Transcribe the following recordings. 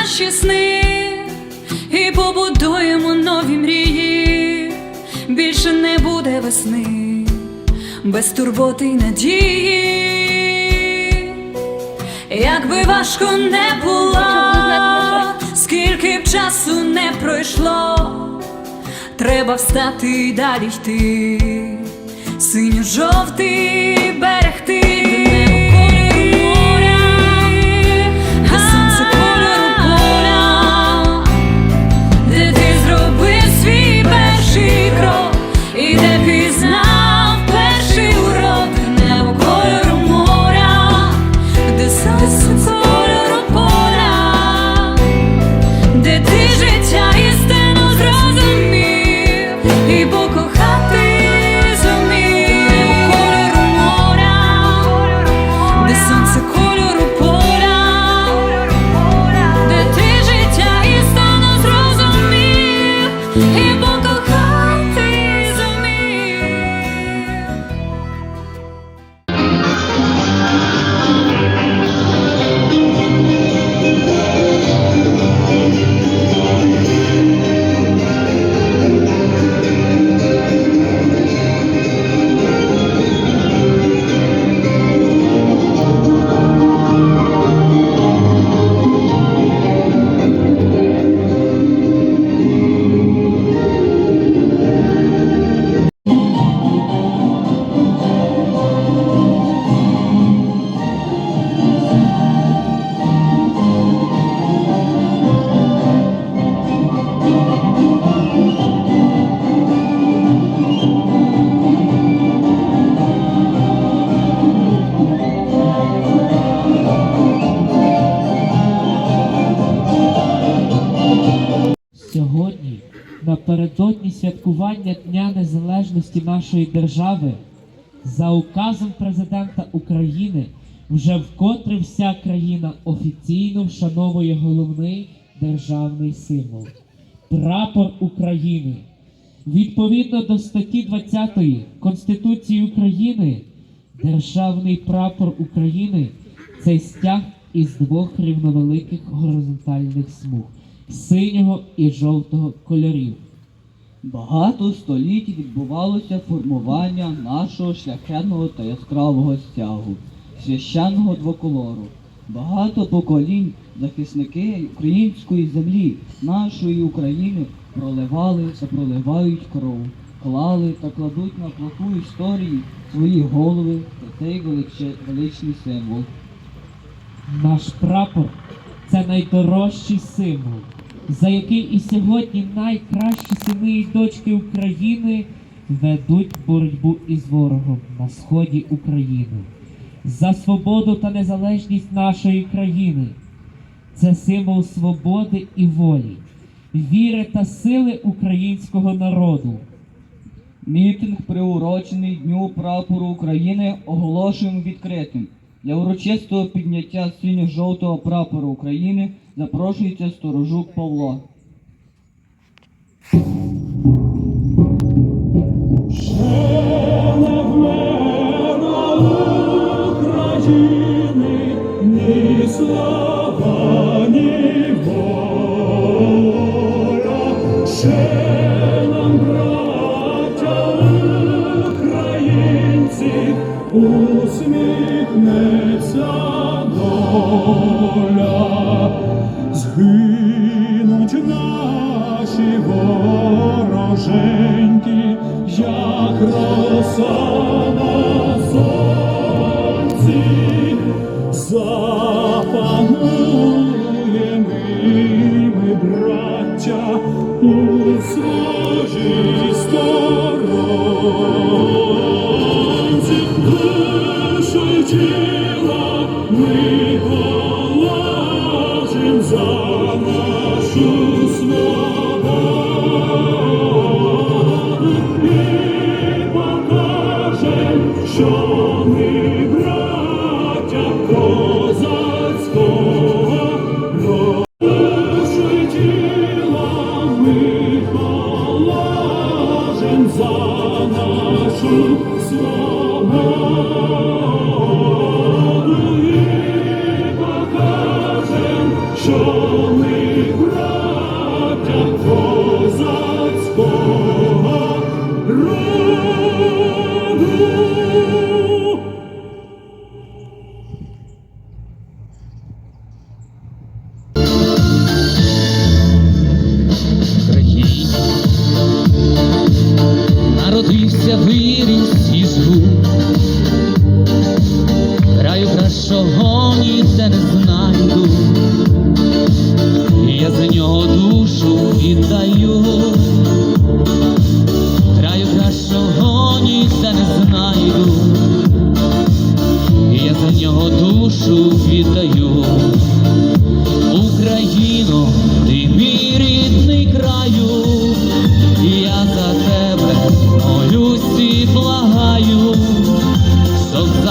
наші сни і побудуємо нові мрії. Більше не буде весни без турботи й надії. Якби важко не було, скільки б часу не пройшло, треба встати і далі йти, синьо-жовтий берегти. Нашої держави, за указом президента України, вже вкотре вся країна офіційно вшановує головний державний символ прапор України. Відповідно до статті 20 Конституції України, державний прапор України це стяг із двох рівновеликих горизонтальних смуг синього і жовтого кольорів. Багато століть відбувалося формування нашого шляхетного та яскравого стягу, священного двоколору. Багато поколінь захисники української землі, нашої України проливали та проливають кров, клали та кладуть на плаху історії свої голови та цей величний символ. Наш прапор це найдорожчий символ, за який і сьогодні найкращі сини і дочки України ведуть боротьбу із ворогом на сході України за свободу та незалежність нашої країни. Це символ свободи і волі, віри та сили українського народу. Мітинг, приурочений Дню прапору України, оголошуємо відкритим. Для урочистого підняття синьо-жовтого прапору України запрошується сторожук Павло. України, ні who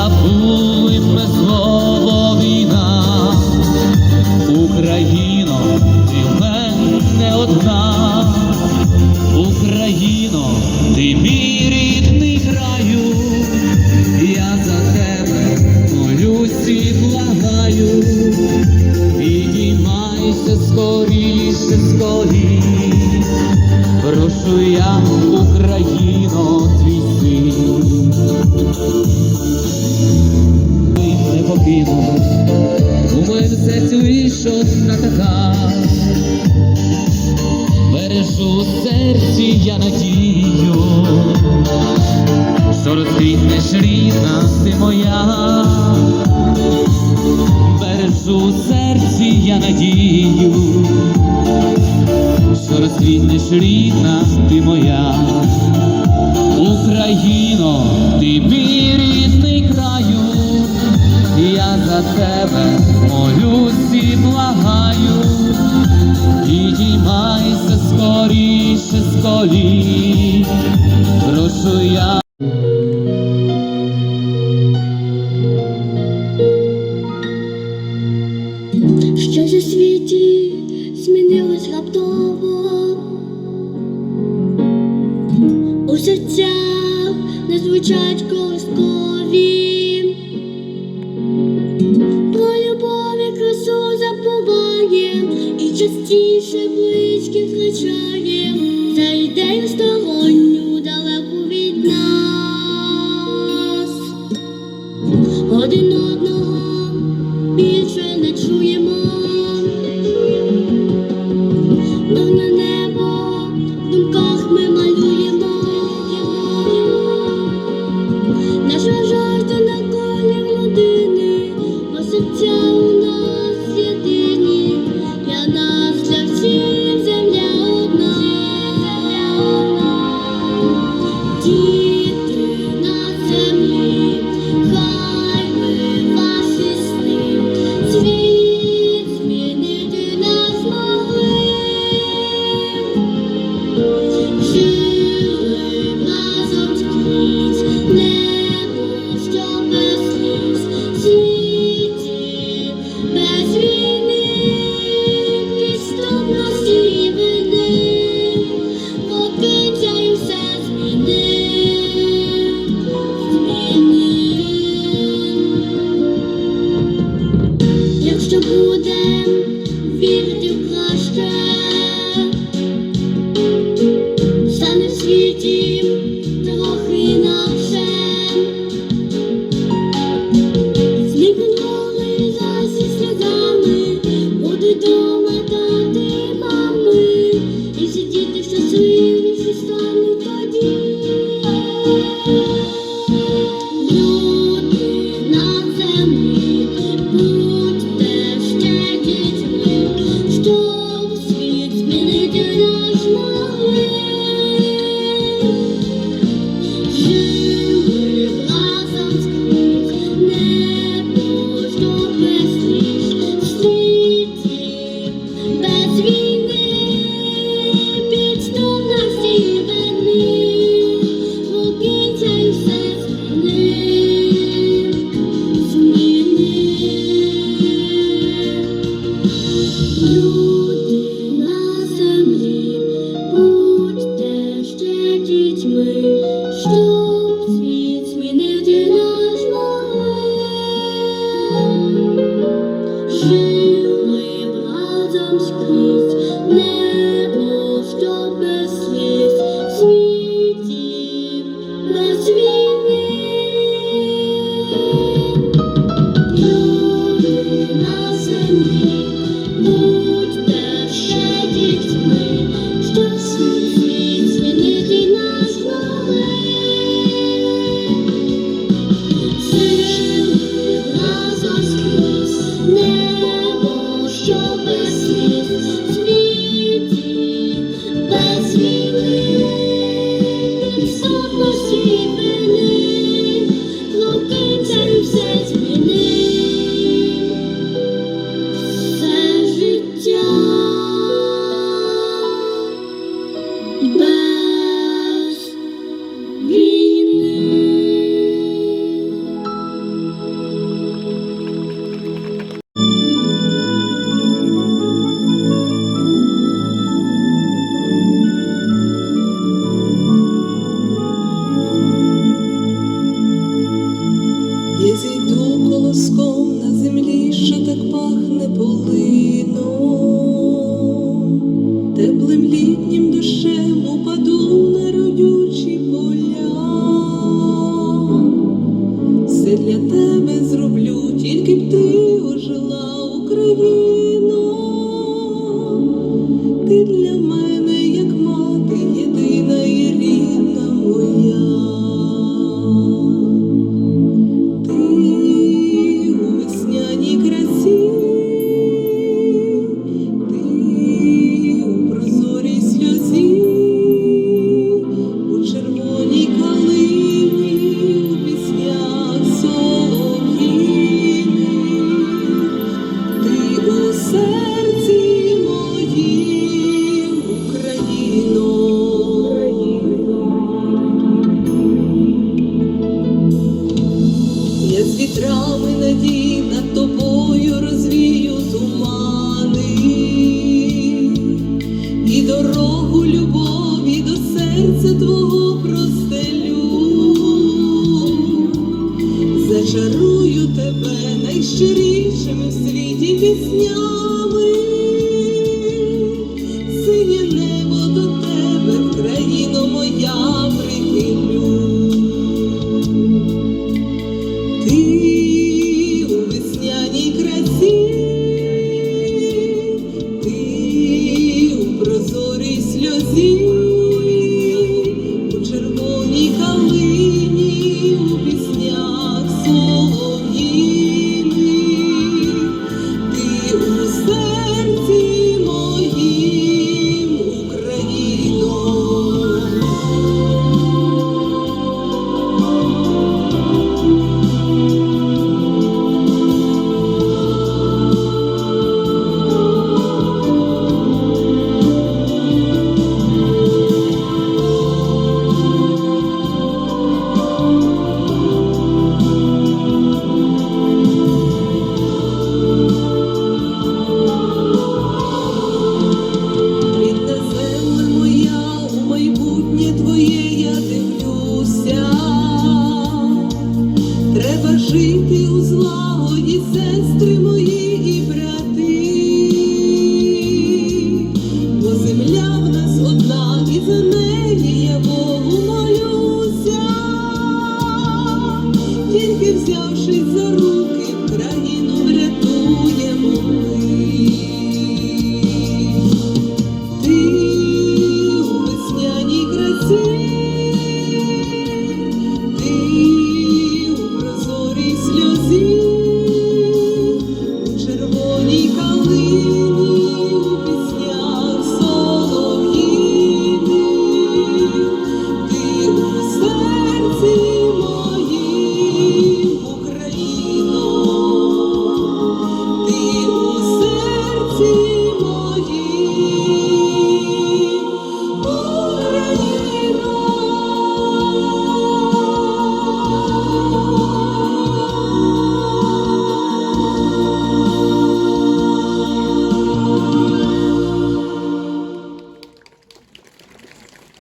забули про зло. Квітнеш рідна ти моя, бережу серці, я надію, що розквітнеш рідна ти моя, Україно, ти мій рідний краю, я за тебе молюсь і благаю, підіймайся скоріше з колін, прошу я. звучать колискові, про любові красу забуває і частіше близьких кричає за ідею сторонню.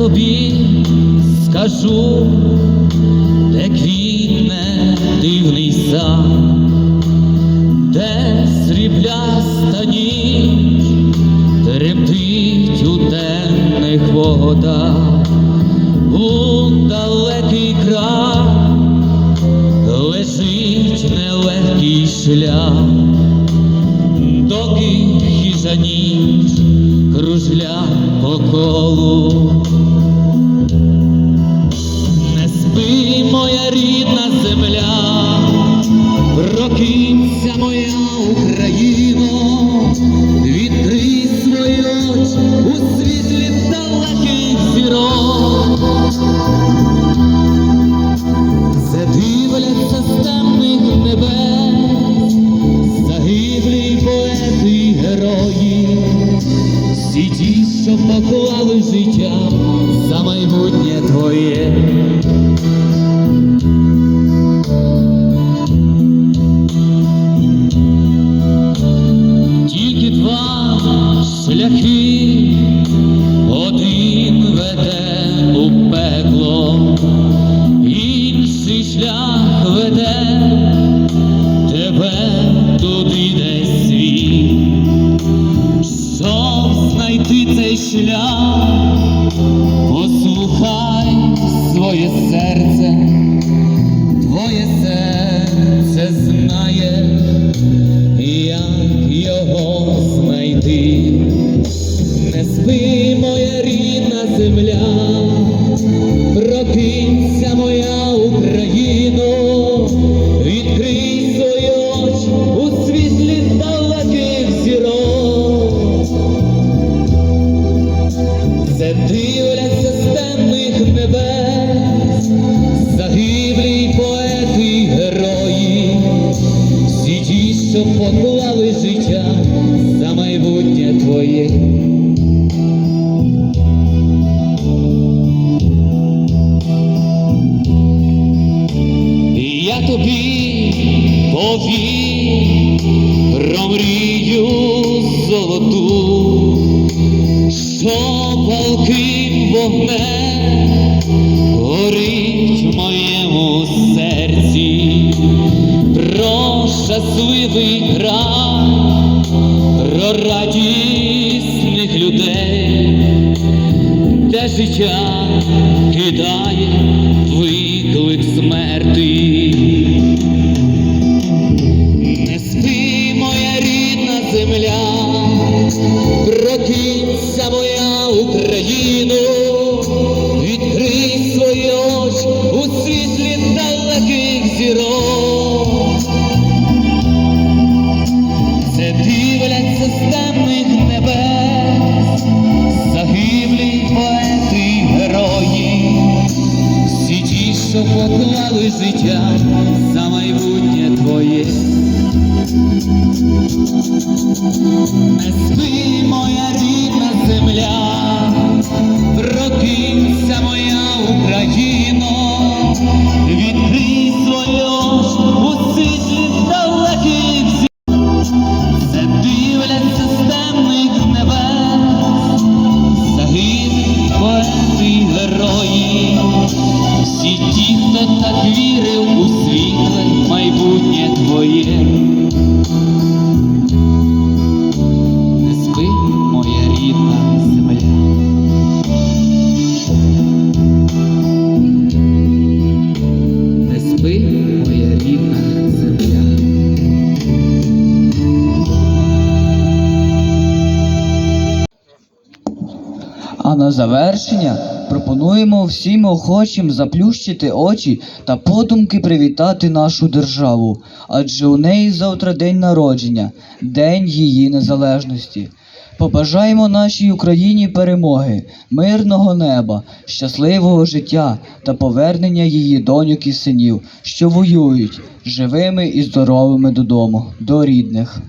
тобі скажу, де квітне дивний сад, де срібляста ніч Трептить у темних водах, у далекий край лежить нелегкий шлях, доки хижа ніч кружля по колу. пройти цей шлях, послухай своє серце, твоє серце знає. Пропонуємо всім охочим заплющити очі та подумки привітати нашу державу, адже у неї завтра день народження, день її незалежності. Побажаємо нашій Україні перемоги, мирного неба, щасливого життя та повернення її доньок і синів, що воюють живими і здоровими додому, до рідних.